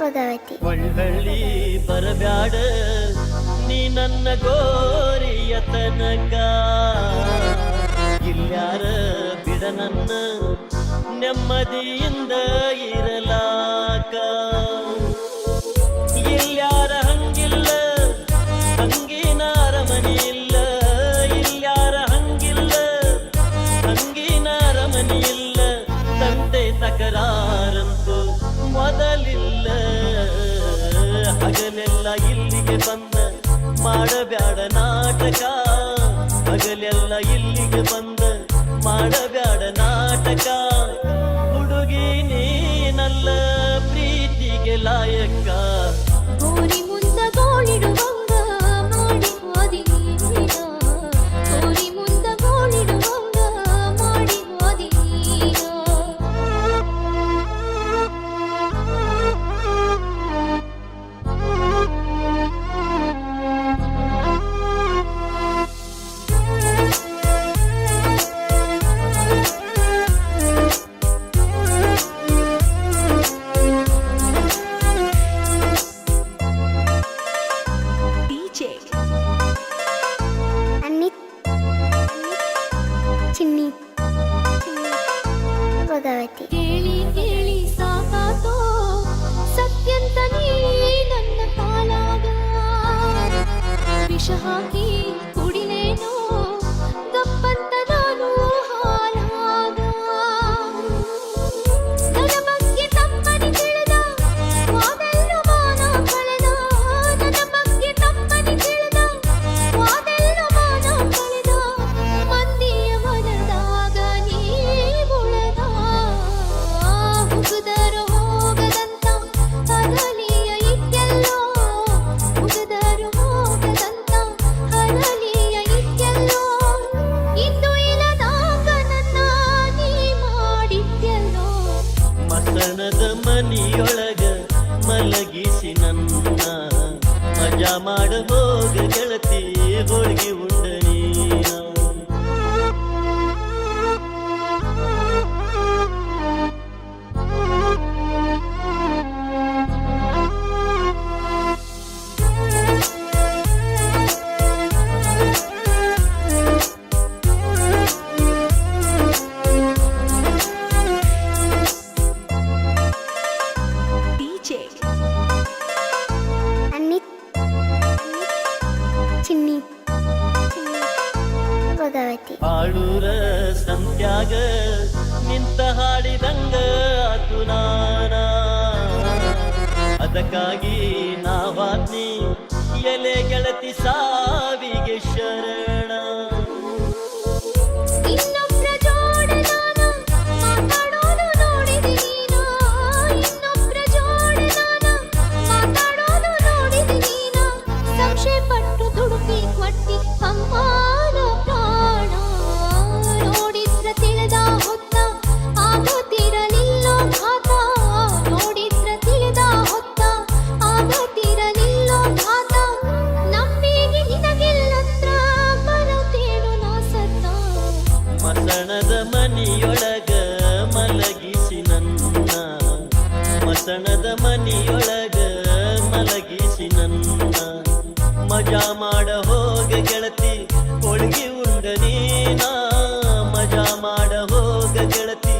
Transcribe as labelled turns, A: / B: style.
A: ಭದ್ರಾವತಿ
B: ಒಳ್ಳಿ ಬರಬ್ಯಾಡ, ನೀ ನನ್ನ ಗೋರಿಯ ತನಕ. ಇಲ್ಲಾರ ಬಿಡ ನನ್ನ ನೆಮ್ಮದಿಯಿಂದ ಇರಲಾಕ. ಇಲ್ಯಾರ ಹಂಗಿಲ್ಲ ಹಂಗಿನಾರ ಅರಮನೆ ಇಲ್ಲ ಇಲ್ಯಾರ ಹಂಗಿಲ್ಲ ಹಂಗಿನಾರ ಅರಮನೆ ಇಲ್ಲ ಮಾಡಬ್ಯಾಡ ನಾಟಕ. ಹಗಲೆಲ್ಲ ಇಲ್ಲಿಗೆ ಬಂದ ಮಾಡಬ್ಯಾಡ ನಾಟಕ. ಹುಡುಗಿ ನೀನಲ್ಲ ಪ್ರೀತಿಗೆ ಲಾಯಕ್ಕ. ಮನಿಯೊಳಗ ಮಲಗಿಸಿ ನನ್ನ ಮಜಾ ಮಾಡ ಹೋಗ ಗೆಳತಿ ಹೋಳಿಗೆ ಉಂಡ
A: ಭದ್ರಾವತಿ
B: ಆಳೂರ ಸಂತ್ಯಾಗ ನಿಂತ ಹಾಡಿದಂಗ ಅದು ನಾನ. ಅದಕ್ಕಾಗಿ ನಾವಾತ್ನಿ ಎಲೆ ಗೆಳತಿ ಸಾವಿಗೆ ಶರಣ. ಮನಿಯೊಳಗ ಮಲಗಿಸಿ ನನ್ನ ಮಜಾ ಮಾಡ ಹೋಗ ಗೆಳತಿ ಹೋಳಿಗೆ ಉಂಡ ನೀನ. ಮಜಾ ಮಾಡ ಹೋಗ ಗೆಳತಿ